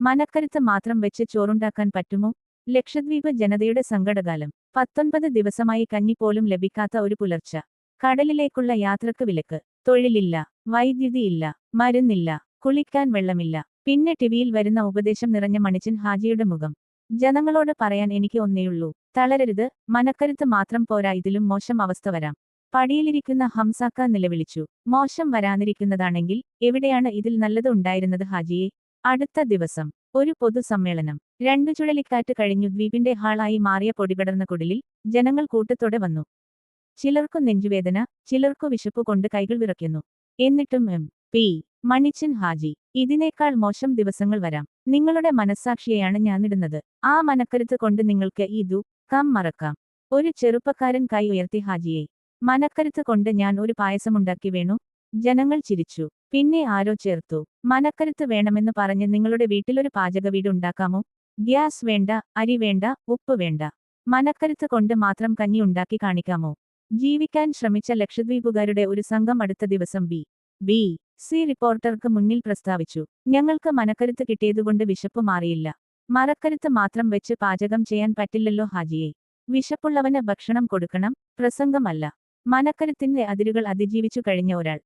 മനക്കരുത്ത് മാത്രം വെച്ച് ചോറുണ്ടാക്കാൻ പറ്റുമോ? ലക്ഷദ്വീപ് ജനതയുടെ സങ്കടകാലം. പത്തൊൻപത് ദിവസമായി കഞ്ഞി പോലും ലഭിക്കാത്ത ഒരു പുലർച്ച. കടലിലേക്കുള്ള യാത്രയ്ക്ക് വിലക്ക്. തൊഴിലില്ല. വൈദ്യുതിയില്ല. മരുന്നില്ല. കുളിക്കാൻ വെള്ളമില്ല. പിന്നെ ടിവിയിൽ വരുന്ന ഉപദേശം നിറഞ്ഞ മണിച്ചൻ ഹാജിയുടെ മുഖം. ജനങ്ങളോട് പറയാൻ എനിക്ക് ഒന്നേയുള്ളൂ. തളരരുത്. മനക്കരുത്ത് മാത്രം പോരാ. ഇതിലും മോശം അവസ്ഥ വരാം. പടിയിലിരിക്കുന്ന ഹംസാക്ക നിലവിളിച്ചു. മോശം വരാനിരിക്കുന്നതാണെങ്കിൽ എവിടെയാണ് ഇതിൽ നല്ലത് ഉണ്ടായിരുന്നത് ഹാജിയെ? അടുത്ത ദിവസം ഒരു പൊതുസമ്മേളനം. രണ്ടു ചുഴലിക്കാറ്റ് കഴിഞ്ഞു ദ്വീപിന്റെ ഹാളായി മാറിയ പൊടിപടർന്ന കുടിലിൽ ജനങ്ങൾ കൂട്ടത്തോടെ വന്നു. ചിലർക്കു നെഞ്ചുവേദന ചിലർക്കു വിശപ്പ് കൊണ്ട് കൈകൾ വിറയ്ക്കുന്നു. എന്നിട്ടും എം. പി. മണിച്ചൻ ഹാജി ഇതിനേക്കാൾ മോശം ദിവസങ്ങൾ വരാം. നിങ്ങളുടെ മനസ്സാക്ഷിയെയാണ് ഞാനിടുന്നത്. ആ മനക്കരുത്ത് കൊണ്ട് നിങ്ങൾക്ക് ഈ കം മറക്കാം. ഒരു ചെറുപ്പക്കാരൻ കൈ ഉയർത്തി ഹാജിയെ മനക്കരുത്ത് കൊണ്ട് ഞാൻ ഒരു പായസമുണ്ടാക്കി വേണു? ജനങ്ങൾ ചിരിച്ചു. പിന്നെ ആരോ ചേർത്തു. മനക്കരുത്ത് വേണമെന്ന് പറഞ്ഞ് നിങ്ങളുടെ വീട്ടിലൊരു പാചക വീട് ഉണ്ടാക്കാമോ? ഗ്യാസ് വേണ്ട അരി വേണ്ട ഉപ്പ് വേണ്ട. മനക്കരുത്ത് കൊണ്ട് മാത്രം കഞ്ഞി ഉണ്ടാക്കി കാണിക്കാമോ? ജീവിക്കാൻ ശ്രമിച്ച ലക്ഷദ്വീപുകാരുടെ ഒരു സംഘം അടുത്ത ദിവസം ബി. ബി. സി റിപ്പോർട്ടർക്ക് മുന്നിൽ പ്രസ്താവിച്ചു. ഞങ്ങൾക്ക് മനക്കരുത്ത് കിട്ടിയതുകൊണ്ട് വിശപ്പ് മാറിയില്ല. മറക്കരുത്ത് മാത്രം വെച്ച് പാചകം ചെയ്യാൻ പറ്റില്ലല്ലോ ഹാജിയെ. വിശപ്പുള്ളവന് ഭക്ഷണം കൊടുക്കണം പ്രസംഗമല്ല. മനക്കരുത്തിന്റെ അതിരുകൾ അതിജീവിച്ചു കഴിഞ്ഞ ഒരാൾ.